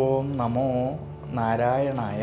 ഓം നമോ നാരായണായ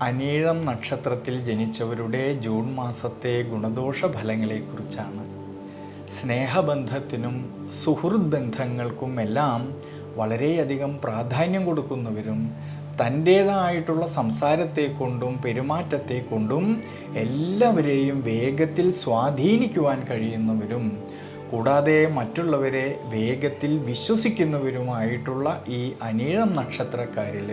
അനീഴം നക്ഷത്രത്തിൽ ജനിച്ചവരുടെ ജൂൺ മാസത്തെ ഗുണദോഷ ഫലങ്ങളെക്കുറിച്ചാണ് സ്നേഹബന്ധത്തിനും സുഹൃത് ബന്ധങ്ങൾക്കും എല്ലാം വളരെയധികം പ്രാധാന്യം കൊടുക്കുന്നവരും തന്റേതായിട്ടുള്ള സംസാരത്തെ കൊണ്ടും പെരുമാറ്റത്തെ കൊണ്ടും എല്ലാവരെയും വേഗത്തിൽ സ്വാധീനിക്കുവാൻ കഴിയുന്നവരും കൂടാതെ മറ്റുള്ളവരെ വേഗത്തിൽ വിശ്വസിക്കുന്നവരുമായിട്ടുള്ള ഈ അനീഴം നക്ഷത്രക്കാരിൽ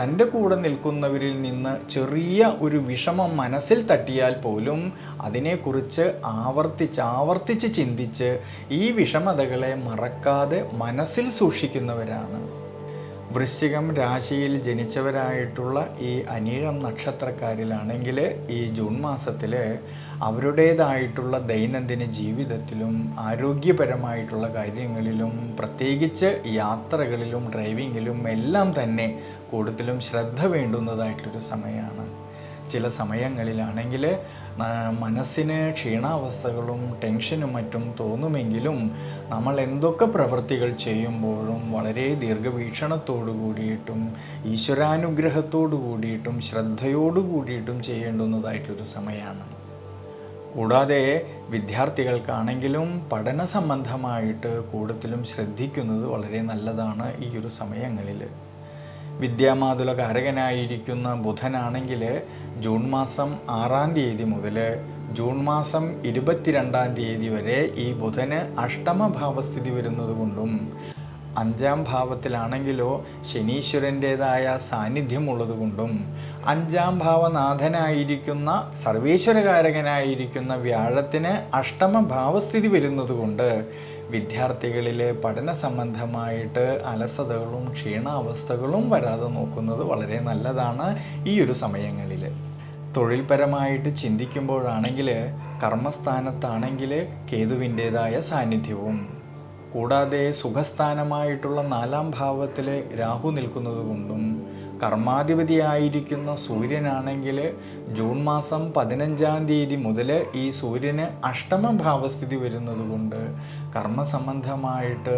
തന്റെ കൂടെ നിൽക്കുന്നവരിൽ നിന്ന് ചെറിയ ഒരു വിഷമം മനസ്സിൽ തട്ടിയാൽ പോലും അതിനെക്കുറിച്ച് ആവർത്തിച്ച് ആവർത്തിച്ച് ചിന്തിച്ച് ഈ വിഷമതകളെ മറക്കാതെ മനസ്സിൽ സൂക്ഷിക്കുന്നവരാണ്. വൃശ്ചികം രാശിയിൽ ജനിച്ചവരായിട്ടുള്ള ഈ അനീഴം നക്ഷത്രക്കാരിലാണെങ്കിൽ ഈ ജൂൺ മാസത്തിൽ അവരുടേതായിട്ടുള്ള ദൈനംദിന ജീവിതത്തിലും ആരോഗ്യപരമായിട്ടുള്ള കാര്യങ്ങളിലും പ്രത്യേകിച്ച് യാത്രകളിലും ഡ്രൈവിങ്ങിലും എല്ലാം തന്നെ കൂടുതലും ശ്രദ്ധ വേണ്ടുന്നതായിട്ടൊരു സമയമാണ്. ചില സമയങ്ങളിലാണെങ്കിൽ മനസ്സിന് ക്ഷീണാവസ്ഥകളും ടെൻഷനും മറ്റും തോന്നുമെങ്കിലും നമ്മൾ എന്തൊക്കെ പ്രവൃത്തികൾ ചെയ്യുമ്പോഴും വളരെ ദീർഘവീക്ഷണത്തോടു കൂടിയിട്ടും ഈശ്വരാനുഗ്രഹത്തോടു കൂടിയിട്ടും ശ്രദ്ധയോടു കൂടിയിട്ടും ചെയ്യേണ്ടുന്നതായിട്ടൊരു സമയമാണ്. കൂടാതെ വിദ്യാർത്ഥികൾക്കാണെങ്കിലും പഠന സംബന്ധമായിട്ട് കൂടുതലും ശ്രദ്ധിക്കുന്നത് വളരെ നല്ലതാണ് ഈ ഒരു സമയങ്ങളിൽ വിദ്യാമാതുല കാരകനായിരിക്കുന്ന ബുധനാണെങ്കിൽ ജൂൺ മാസം ആറാം തീയതി മുതൽ ജൂൺ മാസം ഇരുപത്തിരണ്ടാം തീയതി വരെ ഈ ബുധന് അഷ്ടമഭാവസ്ഥിതി വരുന്നത് കൊണ്ടും അഞ്ചാം ഭാവത്തിലാണെങ്കിലോ ശനീശ്വരന്റേതായ സാന്നിധ്യമുള്ളതുകൊണ്ടും അഞ്ചാം ഭാവനാഥനായിരിക്കുന്ന സർവേശ്വരകാരകനായിരിക്കുന്ന വ്യാഴത്തിന് അഷ്ടമ ഭാവസ്ഥിതി വരുന്നതുകൊണ്ട് വിദ്യാർത്ഥികളിലെ പഠന സംബന്ധമായിട്ട് അലസതകളും ക്ഷീണാവസ്ഥകളും വരാതെ നോക്കുന്നത് വളരെ നല്ലതാണ് ഈ ഒരു സമയങ്ങളിൽ തൊഴിൽപരമായിട്ട് ചിന്തിക്കുമ്പോഴാണെങ്കിൽ കർമ്മസ്ഥാനത്താണെങ്കിൽ കേതുവിന്റേതായ സാന്നിധ്യവും. കൂടാതെ സുഖസ്ഥാനമായിട്ടുള്ള നാലാം ഭാവത്തിൽ രാഹു നിൽക്കുന്നത് കൊണ്ടും കർമാധിപതിയായിരിക്കുന്ന സൂര്യനാണെങ്കിൽ ജൂൺ മാസം പതിനഞ്ചാം തീയതി മുതൽ ഈ സൂര്യന് അഷ്ടമ ഭാവസ്ഥിതി വരുന്നതുകൊണ്ട് കർമ്മസംബന്ധമായിട്ട്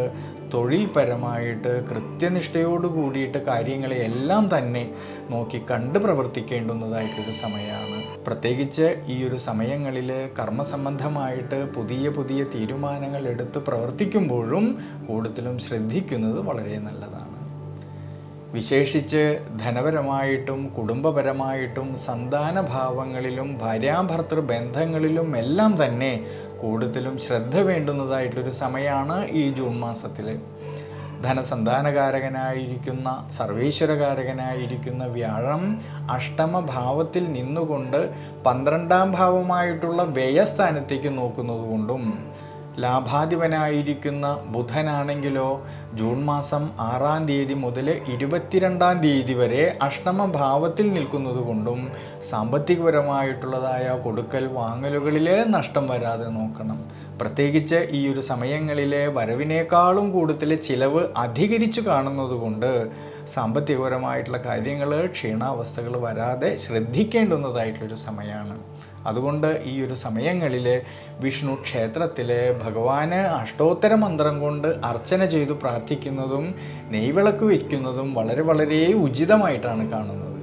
തൊഴിൽപരമായിട്ട് കൃത്യനിഷ്ഠയോട് കൂടിയിട്ട് കാര്യങ്ങളെ എല്ലാം തന്നെ നോക്കി കണ്ട് പ്രവർത്തിക്കേണ്ടുന്നതായിട്ടൊരു സമയമാണ്. പ്രത്യേകിച്ച് ഈ ഒരു സമയങ്ങളിൽ കർമ്മസംബന്ധമായിട്ട് പുതിയ പുതിയ തീരുമാനങ്ങൾ എടുത്ത് പ്രവർത്തിക്കുമ്പോഴും കൂടുതലും ശ്രദ്ധിക്കുന്നത് വളരെ നല്ലതാണ്. വിശേഷിച്ച് ധനപരമായിട്ടും കുടുംബപരമായിട്ടും സന്താനഭാവങ്ങളിലും ഭാര്യാഭർത്തൃ ബന്ധങ്ങളിലും എല്ലാം തന്നെ കൂടുതലും ശ്രദ്ധ വേണ്ടുന്നതായിട്ടൊരു സമയമാണ് ഈ ജൂൺ മാസത്തിൽ ധനസന്താനകാരകനായിരിക്കുന്ന സർവീശ്വരകാരകനായിരിക്കുന്ന വ്യാഴം അഷ്ടമഭാവത്തിൽ നിന്നുകൊണ്ട് പന്ത്രണ്ടാം ഭാവമായിട്ടുള്ള വ്യയസ്ഥാനത്തേക്ക് നോക്കുന്നതുകൊണ്ടും ലാഭാധിപനായിരിക്കുന്ന ബുധനാണെങ്കിലോ ജൂൺ മാസം ആറാം തീയതി മുതൽ ഇരുപത്തിരണ്ടാം തീയതി വരെ അഷ്ടമഭാവത്തിൽ നിൽക്കുന്നത് കൊണ്ടും സാമ്പത്തികപരമായിട്ടുള്ളതായ കൊടുക്കൽ വാങ്ങലുകളിലെ നഷ്ടം വരാതെ നോക്കണം. പ്രത്യേകിച്ച് ഈ ഒരു സമയങ്ങളിലെ വരവിനേക്കാളും കൂടുതൽ ചിലവ് അധികരിച്ചു കാണുന്നതുകൊണ്ട് സാമ്പത്തികപരമായിട്ടുള്ള കാര്യങ്ങൾ ക്ഷീണാവസ്ഥകൾ വരാതെ ശ്രദ്ധിക്കേണ്ടുന്നതായിട്ടുള്ളൊരു സമയമാണ്. അതുകൊണ്ട് ഈ ഒരു സമയങ്ങളിൽ വിഷ്ണു ക്ഷേത്രത്തിൽ ഭഗവാന് അഷ്ടോത്തര മന്ത്രം കൊണ്ട് അർച്ചന ചെയ്തു പ്രാർത്ഥിക്കുന്നതും നെയ്വിളക്ക് വയ്ക്കുന്നതും വളരെ വളരെ ഉചിതമായിട്ടാണ് കാണുന്നത്.